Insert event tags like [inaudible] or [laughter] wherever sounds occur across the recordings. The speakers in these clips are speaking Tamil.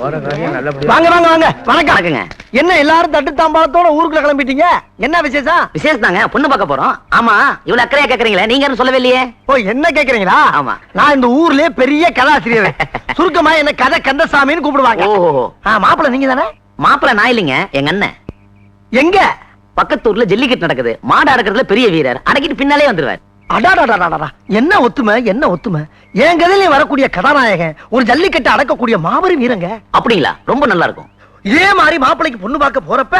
வாங்க வாங்க வாங்க. வணக்கம் வணக்கங்க. என்ன எல்லாரும் தட்டு தாம்பாளத்தோட ஊருக்குள்ள கிளம்பிட்டீங்க? என்ன விசேஷம்? விசேஷம் தாங்க பொண்ணு பார்க்க போறோம். ஆமா இவ்வளவு அக்கறையா கேக்குறீங்களே. நீங்க யாரும் சொல்லவே இல்லையே. ஓ என்ன கேக்குறீங்களா? ஆமா. நான் இந்த ஊர்லயே பெரிய கதாசிரியர். [laughs] சுருக்கமா என்ன கதை கந்தசாமின்னு கூப்பிடுவாங்க. ஓஹோ ஆ, மாப்பிள்ளை நீங்க தானே? மாப்பிள்ள நான் இல்லைங்க. எங்க அண்ணன். எங்க? பக்கத்து ஊர்ல ஜல்லிக்கட்டு நடக்குது. மாடு அடக்கிறதுல பெரிய வீரர். அடக்கிட்டு பின்னாலே வந்துருவார். அடாடாடாடாடா. என்ன ஒத்துமை என்ன ஒத்துமை? என் கதையில வரக்கூடிய கதாநாயகன் ஒரு ஜல்லிக்கட்டை அடக்கக்கூடிய மாபெரும் வீரங்க. அப்படிங்களா? ரொம்ப நல்லா இருக்கும் இதே மாதிரி மாப்பிள்ளைக்கு பொண்ணு பார்க்க போறப்ப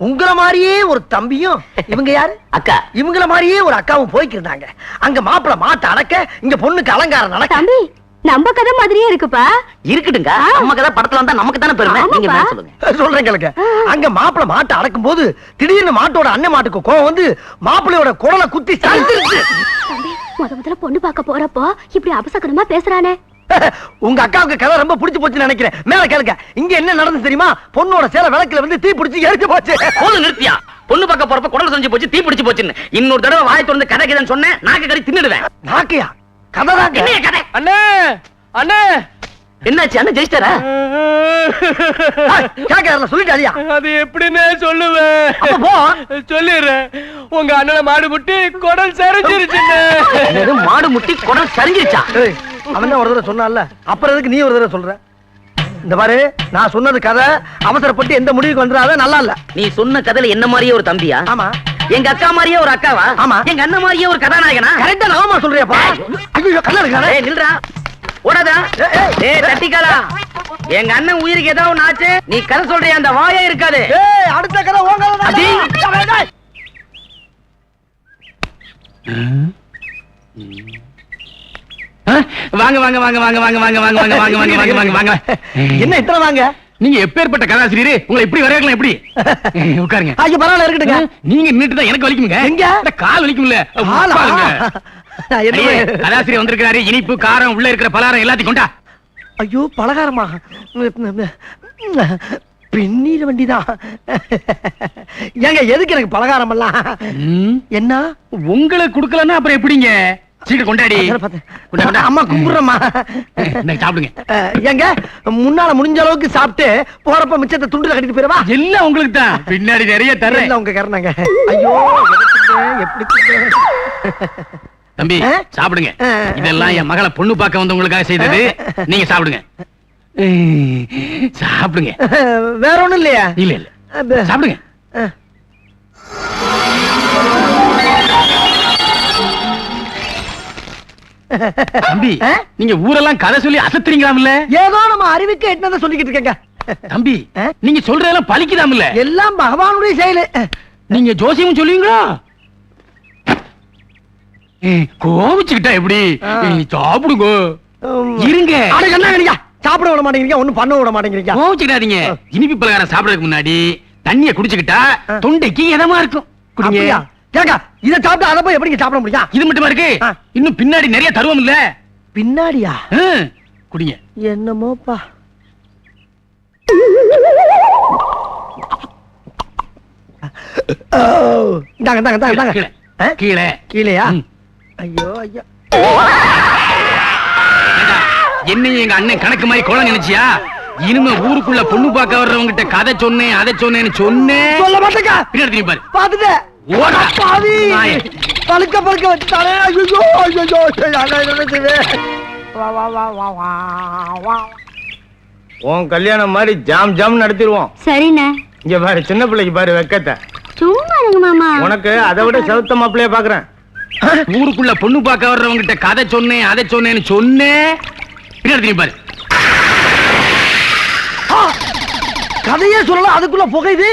உங்கள மாதிரியே ஒரு தம்பியும் இவங்க யாரு? அக்கா. இவங்கள மாதிரியே ஒரு அக்காவும் போய்க்கிருந்தாங்க. அங்க மாப்பிள்ளை மாட்டை அடக்க இங்க பொண்ணுக்கு அலங்காரம் நடக்க. தம்பி நம்ம கதை மாதிரியே இருக்குப்பா. இருக்கட்டுங்க. நம்ம கதை படத்துல வந்தா நமக்கு தானே பெருமை. நீங்க என்ன சொல்லுங்க. சொல்றேன் கேளுங்க. அங்க மாப்பிள்ளை மாட்டை அடக்கும் போது திடீர்னு மாட்டோட அண்ணன் மாட்டுக்கு கோவம் வந்து மாப்பிள்ளையோட குடலை குத்தி சாய்ச்சிருச்சு. தம்பி முத முதல்ல பொண்ணு பார்க்க போறப்போ இப்படி அபசகனமா பேசுறானே. [laughs] உங்க அக்காவுக்கு கதை ரொம்ப பிடிச்சு போச்சுன்னு நினைக்கிறேன். மேல கேளுங்க. இங்க என்ன நடந்து தெரியுமா? பொண்ணோட சேலை விளக்குல வந்து தீ பிடிச்சு எரிஞ்சு போச்சு. போதும் நிறுத்தியா? பொண்ணு பார்க்க போறப்ப குடல் செஞ்சு போச்சு தீ பிடிச்சு போச்சுன்னு. இன்னொரு தடவை வாய் திறந்து கதை கதைன்னு சொன்னேன் நாக்கு கறி தின்னுடுவேன். நாக்கையா? கதை என்னைய கதை? அண்ணே! அண்ணே! என்னாச்சு? அண்ணன் ஜெயிச்சிட்டாரா? [laughs] கேட்கறல சொல்லிட்டு அழியா அது எப்படின்னு சொல்லுவேன் அப்ப போ. சொல்லிடுறேன். உங்க அண்ணனை மாடு முட்டி குடல் என்னது, மாடு முட்டி குடல் சரிஞ்சிருச்சா? அவன் தான் ஒரு தடவை சொன்னான்ல. அப்புறம் எதுக்கு நீ ஒரு தடவை சொல்ற? இந்த பாரு நான் சொன்னது கதை அவசரப்பட்டு எந்த முடிவுக்கு வந்துடாத நல்லா இல்ல. நீ சொன்ன கதையில என்ன மாதிரியே ஒரு தம்பியா? ஆமா. எங்க அக்கா மாதிரியே ஒரு அக்காவா ஆமா. எங்க அண்ணன் மாதிரியே ஒரு கதாநாயகனா கரெக்டா நாம சொல்றியாப்பா ஐயோ கல்ல இருக்கானே ஏய் நில்றா ஓடாதா ஏய், தட்டிக்காலா எங்க அண்ணன் உயிருக்கு ஏதாவது ஒண்ணு ஆச்சு நீ கதை சொல்றிய அந்த வாயே இருக்காது ஏய் அடுத்த கதை உன் கதை வாங்க வாங்க வாங்க வாங்க வாங்க வாங்க வாங்க வாங்க வாங்க வாங்க வாங்க வாங்க என்ன இத்தனை வாங்க நீங்க எப்பேற்பட்ட கதாசிரியர் உங்களை எப்படி வரவேற்கலாம் எப்படி? உட்காருங்க. ஐயோ பரவாயில்ல இருக்கட்டுங்க. நீங்க நின்னுட்டு தான் எனக்கு வலிக்குங்க. எங்க? கால் வலிக்கும்ல. கதாசிரியர் வந்திருக்கிறாரு இனிப்பு காரம் உள்ள இருக்கிற பலகாரம் எல்லாத்தையும் கொண்டா. ஐயோ பலகாரமா? பின்னீர் வண்டிதான் ஏங்க எதுக்கு எனக்கு பலகாரம் எல்லாம் என்ன? உங்களுக்கு கொடுக்கலன்னா அப்புறம் எப்படிங்க? சீக்கிரம் கொண்டாடி. கொண்டா, கொண்டா. அம்மா கும்பிடுறம்மா. சாப்பிடுங்க. ஏங்க முன்னால முடிஞ்ச அளவுக்கு சாப்பிட்டு போறப்ப மிச்சத்தை துண்டுல கட்டிட்டு போயிடவா? எல்லாம் உங்களுக்கு தான். பின்னாடி நிறைய எல்லாம் உங்க கரணங்க. ஐயோ? எப்படி தம்பி? சாப்பிடுங்க. இதெல்லாம் என் மகளை பொண்ணு பார்க்க வந்தவங்களுக்காக செய்தது. நீங்க சாப்பிடுங்க. சாப்பிடுங்க. வேற ஒண்ணும் இல்லையா? இல்ல இல்ல. சாப்பிடுங்க. தம்பி? நீங்க ஊரெல்லாம் கதை சொல்லி அசத்துறீங்களாம்ல? ஏதோ நம்ம அறிவுக்கு எட்டினதை சொல்லிக்கிட்டு இருக்கேங்க. தம்பி? நீங்க சொல்றதெல்லாம் பலிக்குதாம்ல எல்லாம் பகவானுடைய செயலு. நீங்க ஜோசியம் சொல்லுவீங்களா? ஏய், கோவிச்சுக்கிட்டா எப்படி? சாப்பிடுங்க. இருங்க. என்னங்கறீங்க சாப்பிட விட மாட்டேங்கிறீங்க ஒண்ணும் பண்ண விட மாட்டேங்கிறீங்க. கோவிச்சுக்கிடாதீங்க. இனிப்பு பலகாரம் சாப்பிடறதுக்கு முன்னாடி தண்ணிய குடிச்சுக்கிட்டா. தொண்டைக்கு இதமா இருக்கும். குடிங்க. ஏங்க இத சாப்பிட்டு அதை போய் எப்படிங்க சாப்பிட முடியும்? இது மட்டுமா இருக்கு. இன்னும் பின்னாடி நிறைய தருவம் இல்ல? பின்னாடியா? குடிங்க. என்னமோப்பா? இந்தாங்க இந்தாங்க இந்தாங்க இந்தாங்க. கீழே கீழையா. ஐயோ ஐயோ. என்னையும் எங்க அண்ணன் கணக்கு மாதிரி குழந்தை நினைச்சியா? இனிமே ஊருக்குள்ள பொண்ணு பார்க்க வர்றவங்கிட்ட கதை சொன்னேன் அதை சொன்னேன்னு சொன்னேன். சொல்ல மாட்டேங்க பின்னாடி பாரு. பாத்துட்டேன். பழுக்க பழுக்க வச்சுட்டானே. ஐயோ ஐயோ அதான் நினைச்சது வா வா வா வா வா வா. உன் கல்யாணம் மாதிரி ஜாம் ஜாம் நடத்திடுவோம். சரிண்ணே. இங்க பாரு சின்ன பிள்ளைக்கு பாரு வெக்கத்தை. சும்மா மாமா. உனக்கு அதை விட செவுத்த மாப்பிள்ளைய பாக்குறேன். ஊருக்குள்ள பொண்ணு பார்க்க வர்றவங்கிட்ட கதை சொன்னேன் அதை சொன்னேன்னு சொன்னேன் பின்னாடி திரும்பி பாரு. ஆ! கதையே சொல்லலாம் அதுக்குள்ள புகையுது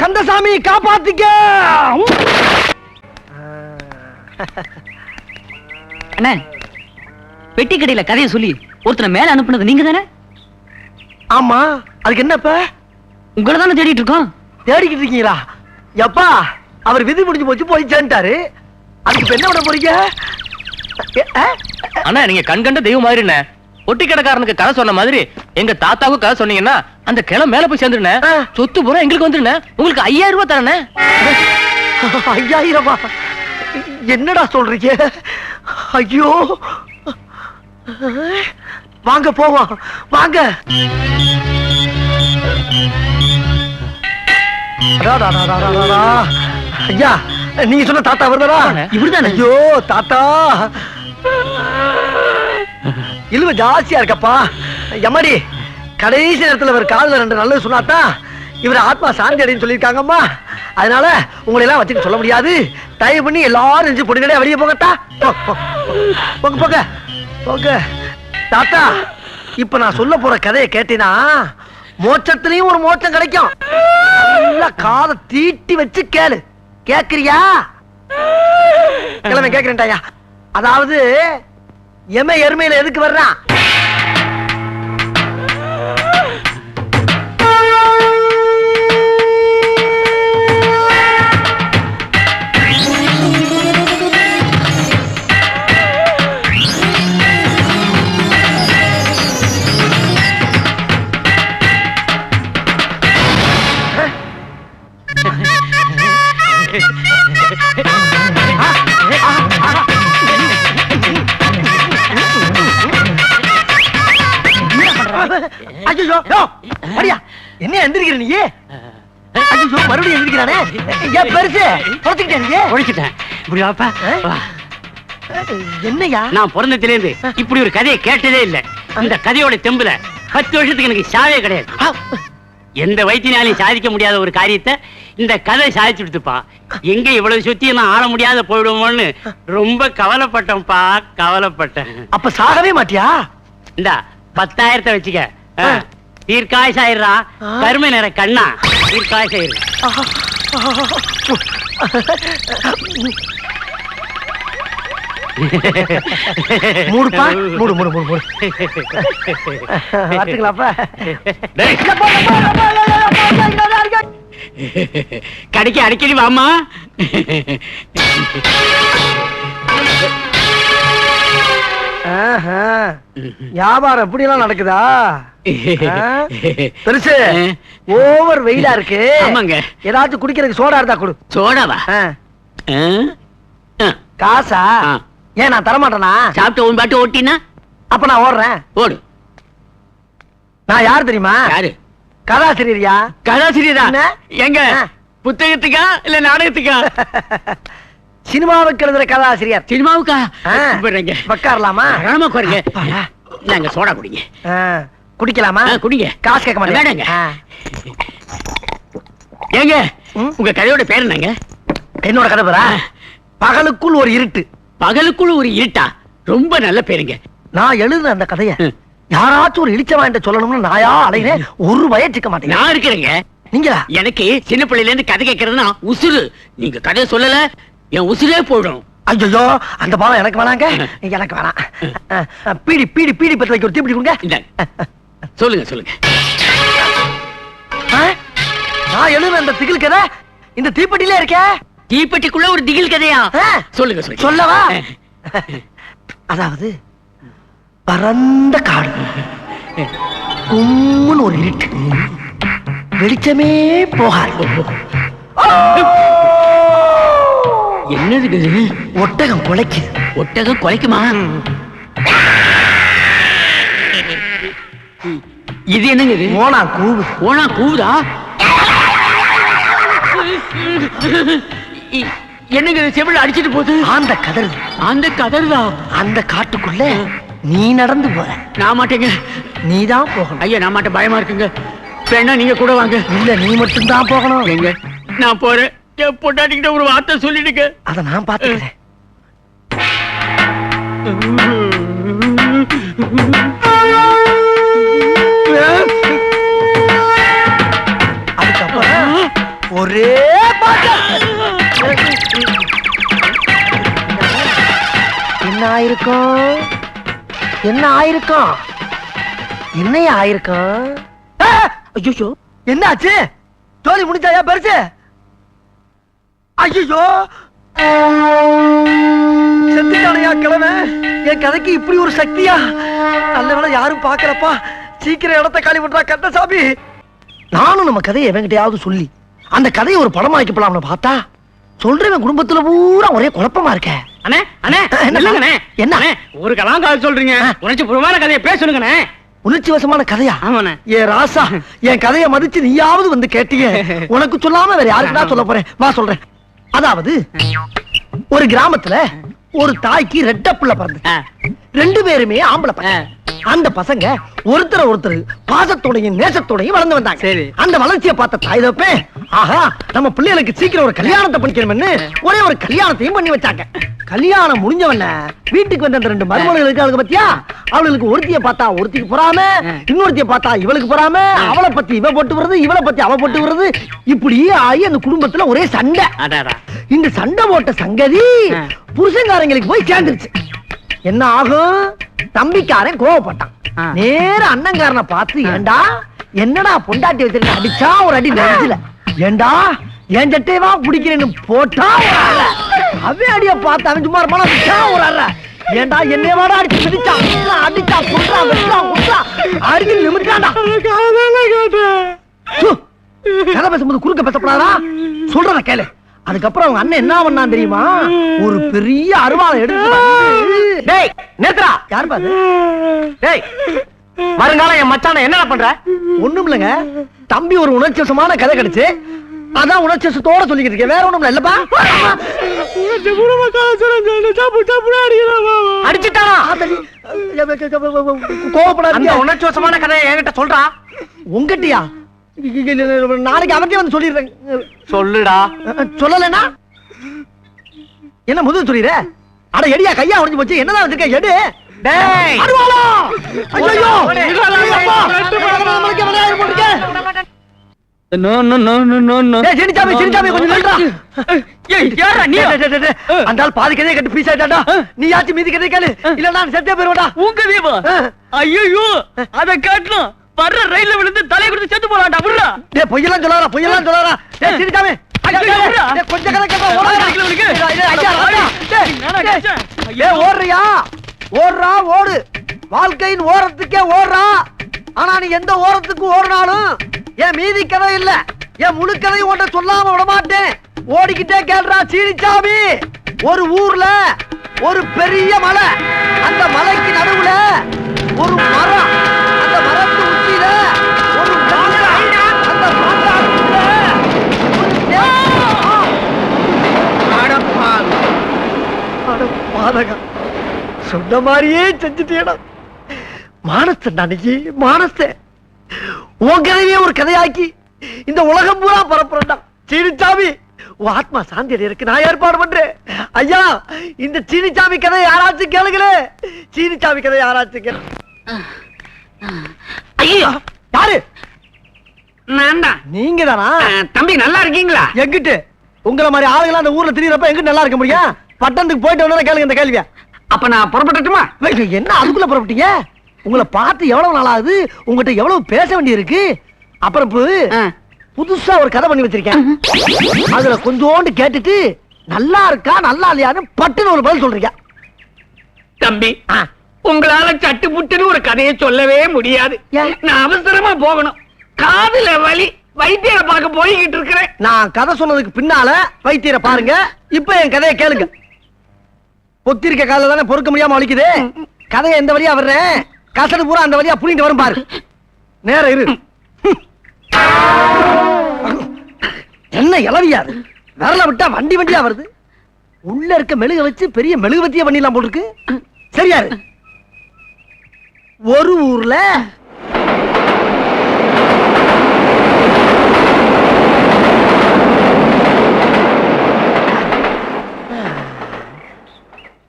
கந்தசாமி காப்பாத்திக்க! அண்ணே பெட்டி கடையில கதையை சொல்லி ஒருத்தனை மேல அனுப்புனது நீங்க தானே ஆமா அதுக்கு என்னப்ப உங்களை தானே தேடிட்டு இருக்கோம். தேடிக்கிட்டு இருக்கீங்களா? எப்பா அவர் விதி முடிஞ்சு போச்சு போய் சேர்ந்துட்டாரு. அதுக்கு என்ன பண்ண போறீங்க? அண்ணா நீங்க கண்கண்ட தெய்வம் மாதிரி ஒட்டி கடைக்காரனுக்கு கதை சொன்ன மாதிரி எங்க தாத்தாவுக்கு கதை சொன்னீங்கன்னா அந்த கிளை மேல போய் சேர்ந்துருண்ணே ஆ. சொத்து பூரா எங்களுக்கு வந்துருண்ணே உங்களுக்கு ஐயாயிரம் ரூபாய் தரேண்ணே ஐயாயிரமா? என்னடா சொல்றீங்க? ஐயோ. வாங்க போவோம். வாங்க. ஐயா நீங்க சொன்ன தாத்தா வருதா இவர்தானே? ஐயோ தாத்தா. இழுவ ஜாஸ்தியா இருக்கப்பா. எம்மாடி கடைசி நேரத்துல இவர் காலில் ரெண்டு நல்லது சொன்னாதான் இவர் ஆத்மா சாந்தி அடைன்னு சொல்லியிருக்காங்கம்மா. அதனால உங்களை எல்லாம் வச்சுக்க சொல்ல முடியாது. தயவு பண்ணி எல்லாரும் நெஞ்சு பொடிநடையா வெளியே போகத்தா போ, போ. போங்க போங்க. போங்க. தாத்தா இப்ப நான் சொல்ல போற கதையை கேட்டீனா மோட்சத்திலையும் ஒரு மோட்சம் கிடைக்கும். நல்லா காதை தீட்டி வச்சு கேளு. கேக்குறியா? கிழமை கேக்குறேன்டாயா. அதாவது எம எருமையில எதுக்கு வர்றான் [laughs] ஐயோ யோ, மரியா என்ன எந்திரிக்கிற நீ ஐயோ மறுபடியும் எந்திரிக்கிறானே? ஏன் பெருசு தொலைச்சுக்கிட்டே நீ ஒழிச்சிட்டேன். இப்படி வாப்பா. என்னையா? நான் பிறந்ததுலேருந்து இப்படி ஒரு கதையை கேட்டதே இல்ல. இந்த கதையோட தெம்புல பத்து வருஷத்துக்கு எனக்கு சாவே கிடையாது. எந்த வைத்தியனாலையும் சாதிக்க முடியாத ஒரு காரியத்தை இந்த கதை சாதிச்சு கொடுத்துப்பா. எங்க இவ்வளவு சுத்தி நான் ஆள முடியாத போயிடுவோம்னு ரொம்ப கவலைப்பட்டேன்ப்பா கவலைப்பட்டேன். அப்ப சாகவே மாட்டியா? இந்தா பத்தாயிரத்தை வச்சுக்க. ஆ, தீர்க்காயசாயிரா ஆ. கருமை நிற கண்ணா. தீர்க்காயசாயிரு மூடுப்பா. மூடு மூடு மூடு மூடு. வரட்டுங்களாப்பா டேய், கடைக்கு அடிக்கடி வாமா. [laughs] வியாபாரம் எப்படி எல்லாம் நடக்குதா? பெருசு ஓவர் வெயிலா இருக்கு. ஆமாங்க. ஏதாச்சும் குடிக்கிறதுக்கு சோடா இருந்தா கொடு. சோடாவா. காசா. ஏன் நான் தரமாட்டேனா? சாப்பிட்டு உன் பாட்டு ஓட்டினா? அப்ப நான் ஓடுறேன். ஓடு. நான் யார் தெரியுமா? யாரு? கதாசிரியரியா? கதாசிரியரா? எங்க. புத்தகத்துக்கா? இல்ல நாடகத்துக்கா? [laughs] சினிமாவுக்கு எழுதுற கதாசிரியர். சினிமாவுக்கா. கூப்பிடுறேங்க உட்காரலாமா. நாங்க சோடா குடிங்க. குடிக்கலாமா? குடிங்க. காசு கேட்க மாட்டேன். வேண்டாங்க. ஆ. ஏங்க? உங்க கதையோட பேர் என்னங்க? என்னோட கதை பேரா? பகலுக்குள் ஒரு இருட்டு. பகலுக்குள்ள ஒரு இருட்டா? ரொம்ப நல்ல பேருங்க. நான் எழுதுன அந்த கதைய. யாராச்சும் ஒரு இழிச்சவாயிட்ட சொல்லணும்னு நாயா அலைகிறேன் ஒரு வயச்சுக்க மாட்டேங்க நான் இருக்கிறேங்க. நீங்களா? எனக்கு சின்ன பிள்ளையில இருந்து கதை கேட்கறதுனா உசுரு நீங்க கதையை சொல்லல என் உசுரே போயிடும். ஐயோ அந்த பாவம் எனக்கு வேணாங்க. எனக்கு வேணாம். பீடி பீடி பீடி பத்த வைக்க ஒரு தீப்பிடி கொடுங்க. சொல்லுங்க சொல்லுங்க? நான் எழுதுன அந்த திகில் கதை இந்த தீப்பெட்டியில இருக்கே. தீப்பெட்டிக்குள்ள ஒரு திகில் கதையா. சொல்லுங்க சொல்லுங்க. சொல்லவா? அதாவது பரந்த காடு. கும்முன்னு ஒரு இருட்டு. வெளிச்சமே போகாது. என்னது ஒட்டகம் குலைக்குது ஒட்டகம் குலைக்குமா? இது என்னங்க இது? ஓனா கூவுது ஓனா கூவுதா? என்னங்க செவில அடிச்சிட்டு போகுது. ஆந்த கதறுது அந்த கதறுதா? அந்த காட்டுக்குள்ள நீ நடந்து போற. நான் மாட்டேங்க. நீதான் போகணும். ஐயா நான் மாட்டேன் பயமா இருக்குங்க. வேணா நீங்க கூட வாங்க. இல்ல நீ மட்டும் தான் போகணும். எங்க நான் போறேன். என் பொண்டாட்டிக்கிட்ட ஒரு வார்த்தை சொல்லிடுங்க? அத நான் பாத்துக்கிறேன் அதுக்கப்புறம் ஒரே என்ன ஆயிருக்கும்? என்ன ஆயிருக்கும்? என்னைய ஆயிருக்கும்? ஐயோ என்ன ஆச்சு ஜோலி முடிஞ்சாயா பெருசு? ஐயோ செத்துட்டானையா கிழமை என் கதைக்கு இப்படி ஒரு சக்தியா? நல்ல வேளை யாரும் பாக்கலப்பா சீக்கிரம் இடத்த காலி பண்றா கந்தசாமி. நானும் நம்ம கதையை எவன்கிட்டயாவது சொல்லி அந்த கதையை ஒரு படமா வைக்கப்படலாம்னு பார்த்தா சொல்றவன் குடும்பத்துல பூரா ஒரே குழப்பமா இருக்க. அண்ணே அண்ணே என்ன? இல்லங்கண்ணே என்ன? ஒரு கலாங்கால் சொல்றீங்க. ஆ. உனச்சு புறமான கதையை பேசணுங்கண்ணே. உணர்ச்சி வசமான கதையா? ஆமாண்ணே. ஏ ராசா என் கதையை மதிச்சு நீயாவது வந்து கேட்டீங்க. [laughs] உனக்கு சொல்லாம வேற யாருக்கு தான் சொல்ல போறேன்? வா சொல்றேன். அதாவது ஒரு கிராமத்துல ஒரு தாய்க்கு ரெட்ட புள்ள பிறந்து. ரெண்டு பேருமே ஆம்பளை பசங்க அந்த பசங்க ஒருத்தர் ஒருத்தர் பாசத்தோடையும் நேசத்தோடையும் வளர்ந்து வந்தாங்க சரி. அந்த வளர்ச்சியை பார்த்த தாய் தப்பேன் ஆஹா நம்ம பிள்ளைகளுக்கு சீக்கிரம் ஒரு கல்யாணத்தை பண்ணிக்கணும்னு ஒரே ஒரு கல்யாணத்தையும் பண்ணி வச்சாங்க. கல்யாணம் முடிஞ்சவன வீட்டுக்கு வந்த அந்த ரெண்டு மருமகள் இருக்காளுங்க பத்தியா? அவளுக்கு ஒருத்திய பார்த்தா ஒருத்திக்கு பொறாம இன்னொருத்திய பார்த்தா இவளுக்கு பொறாம அவளை பத்தி இவ போட்டு வருது இவளை பத்தி அவ போட்டு வருது இப்படி ஆகி அந்த குடும்பத்துல ஒரே சண்டை. இந்த சண்டை போட்ட சங்கதி ஆ. புருஷன்காரங்களுக்கு போய் சேர்ந்துருச்சு. என்ன ஆகும்? தம்பிக்காரன் கோவப்பட்டான். நேர அண்ணங்காரனை பார்த்து ஏண்டா என்னடா பொண்டாட்டி வச்சிருக்க அடிச்சா ஒரு அடி நெஞ்சில. ஏண்டா? என் சட்டையவா பிடிக்கிறேன்னு போட்டா. அவன் அடிய பார்த்து அவன் சும்மா இருப்பானா? அடிச்சா ஒரு அறை. ஏண்டா என்னைய வாடா அடிச்சு மிதிச்சான், அடிச்சான் குடுறான் வெட்டான் குடுறான் அடிச்சு நிமிட்டான்டா சு, கதை பேசும்போது குறுக்க பேசப்படாதா? சொல்றத கேளு. அதுக்கப்புறம் அவங்க அண்ணன் என்ன பண்ணான் தெரியுமா? ஒரு பெரிய அருவாளை எடுத்து டேய் நேத்ரா யார் பாது டேய் வருங்காலம் என் மச்சான என்ன பண்ற? ஒண்ணும் இல்லங்க. தம்பி ஒரு உணர்ச்சிவசமான கதை கிடைச்சு அதான் உணர்ச்சிவசத்தோட சொல்லிக்கிட்டு இருக்கேன். வேற ஒண்ணும் இல்லப்பா. அடிச்சுட்டானா? கோவப்படாத உணர்ச்சிவசமான கதையை என்கிட்ட சொல்றா? உங்கட்டியா நாளைக்கு அவர்கிட்ட வந்து சொல்லிடுறேன். சொல்லுடா. சொல்லலைன்னா? என்ன முதல் சொல்லிடுற அட எடியா கையா உடைஞ்சு போச்சு. என்னதான் வச்சிருக்க? எடு. டேய்! அருவாளா ஐயோ ஐயப்பா! போட்டுக்க. No no no no no no டேய், சினிச்சாமி, சினிச்சாமி, கொஞ்சம் நில்றா. ஏய் யாரா நீ. அந்த ஆள் பாதி கதையை கட்டு பீஸ் ஆயிட்டான்டா. நீயாச்சும் மீதி கதையை கேளு. இல்ல நான் செத்தே போயிருவேன்டா. உங்க ஆ. ஐயோ அத காட்டணும் வர்ற ரயில்ல விழுந்து தலை கொடுத்து செத்து போலாம்டா விடுறா. டேய், பொய்யெல்லாம் சொல்லாதடா, பொய்யெல்லாம் சொல்லாதடா. டேய், சினிச்சாமி, ஐயா, ஐயோ, கொஞ்சம். டேய், டேய், ஐயா? டேய், ஓடுறியா? ஓடுறா ஓடு. வாழ்க்கையின் ஓரத்துக்கே ஓடுறா. ஆனா நீ எந்த ஓரத்துக்கு ஓடினாலும் என் மீதி கதை இல்ல. என் முழு கதை உன்ட்ட சொல்லாம விட மாட்டேன் ஓடிக்கிட்டே கேள்றா சீனிச்சாமி. ஒரு ஊர்ல ஒரு பெரிய மலை. அந்த மலைக்கு நடுவுல ஒரு மரம். அந்த மரத்து உச்சியில ஒரு. அந்த மாங்காய்க்குள்ள ஒரு தேங்காய். அடப்பாவி. அட பாதகம் சொன்ன மாதிரியே செஞ்சுட்டேடா மானஸ்த அன்னைக்கு மானஸ்த உன் கதையே ஒரு கதையாக்கி இந்த உலகம் பூரா பரப்புறா சீனிச்சாமி உன் ஆத்மா சாந்தி அடையறதுக்கு நான் ஏற்பாடு பண்றேன். ஐயா இந்த சீனிச்சாமி கதை யாராச்சும் கேளுங்களே. சீனிச்சாமி கதை யாராச்சும் கேளு. ஐயோ யாரு? நான் தான் நீங்க தானா தம்பி நல்லா இருக்கீங்களா? எங்கிட்டு? உங்களை மாதிரி ஆளுங்களா அந்த ஊர்ல திரியறப்ப எங்கிட்டு நல்லா இருக்க முடியும்? பட்டணத்துக்கு போயிட்டு வந்தா கேளுங்க இந்த கேள்வியா. அப்ப நான் புறப்பட்டுமா என்ன அதுக்குள்ள புறப்பட்டீங்க? உங்களை பார்த்து எவ்வளவு நாள் ஆகுது உங்ககிட்ட எவ்வளவு பேச வேண்டியிருக்கு? அப்புறம் இப்ப புதுசா ஒரு கதை பண்ணி வச்சிருக்கேன். அதுல கொஞ்சோண்டு கேட்டுட்டு நல்லா இருக்கா நல்லா இல்லையான்னு பட்டுன்னு ஒரு பதில் சொல்றீங்க. தம்பி உங்களால சட்டு புட்டுன்னு ஒரு கதையை சொல்லவே முடியாது? நான் அவசரமா போகணும். காதுல வலி வைத்தியரை பார்க்க போய்கிட்டு இருக்கிறேன். நான் கதை சொன்னதுக்கு பின்னால வைத்தியரை பாருங்க. இப்ப என் கதையை கேளுங்க. பொத்திருக்க கால தானே பொறுக்க முடியாம வலிக்குது கதையை எந்த வழியா வர்றேன் கசடு பூரா அந்த வழியா புடிங்கிட்டு வரும் பாரு. நேரம் இரு. என்ன இளவியா விரல விட்டா வண்டி வண்டியா வருது? உள்ள இருக்க மெழுக வச்சு பெரிய மெழுகுவத்திய பண்ணிடலாம் போட்டுருக்கு சரியாரு ஒரு ஊர்ல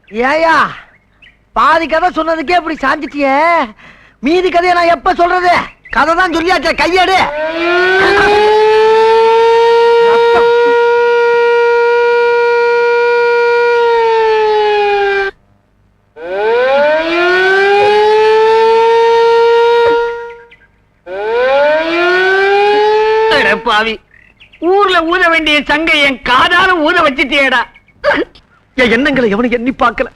ஏயா பாதி கதை சொன்னதுக்கே இப்படி சாஞ்சிட்டியே? மீதி கதையை நான் எப்ப சொல்றது? கதை தான் சொல்லியாச்சே கையேடு. பாவி ஊர்ல ஊத வேண்டிய சங்கை என் காதால ஊத வச்சுட்டேடா என் எண்ணங்களை எவனும் எண்ணி பார்க்கல.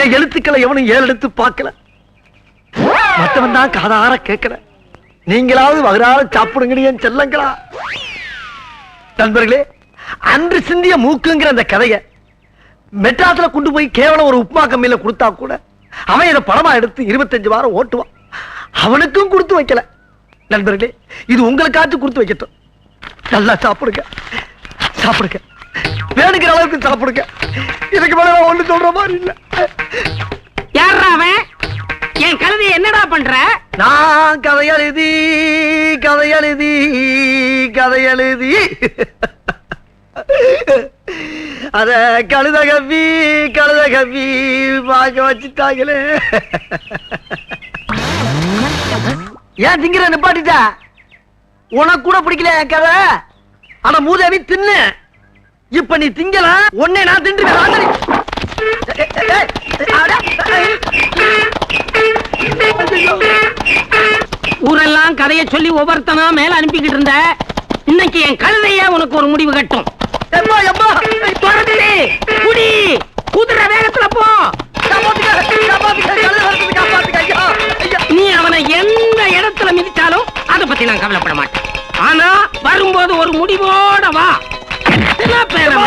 என் எழுத்துக்களை எவனும் ஏறெடுத்து பார்க்கல. மத்தவன் தான் காதார கேட்கல. நீங்களாவது வகுறார சாப்பிடுங்க என் செல்லங்களா. நண்பர்களே அன்று சிந்திய மூக்குங்கிற அந்த கதையை மெட்ராஸ்ல கொண்டு போய் கேவலம் ஒரு உப்புமா கம்மியில கொடுத்தா கூட அவன் இதை படமா எடுத்து இருபத்தஞ்சு வாரம் ஓட்டுவான். அவனுக்கும் கொடுத்து வைக்கல. நண்பர்களே இது உங்களுக்காச்சும் கொடுத்து வைக்கட்டும். நல்லா சாப்பிடுங்க. சாப்பிடுங்க. வேணுங்கிற அளவுக்கு சாப்பிடுங்க இதுக்கு மேல ஒண்ணு சொல்ற மாதிரி இல்ல. யாரா அவன்? என் கழுதை என்னடா பண்ற? நான் கதை எழுதி கதை எழுதி கதை எழுதி. அத கழுத கப்பி கழுத கப்பி பார்க்க வச்சுட்டாங்களே. ஏன் திங்கிற நிப்பாட்டிட்ட? உனக்கு கூட பிடிக்கல என் கதை? ஆனா மூதேவி தின்னு. இப்ப நீ திங்கலா உன்னை நான் தின்றுவேன். ஊரெல்லாம் கதைய சொல்லி ஒவ்வொருத்தனா மேல அனுப்பிக்கிட்டு இருந்த. இன்னைக்கு என் கழுதைய உனக்கு ஒரு முடிவு கட்டும். குடி. குதிரை வேகத்துல போ. ஐயா, நீ அவனை எந்த இடத்துல மிதிச்சாலும் அதை பத்தி நான் கவலைப்பட மாட்டேன். ஆனா வரும்போது ஒரு முடிவோட வா. నా పేరు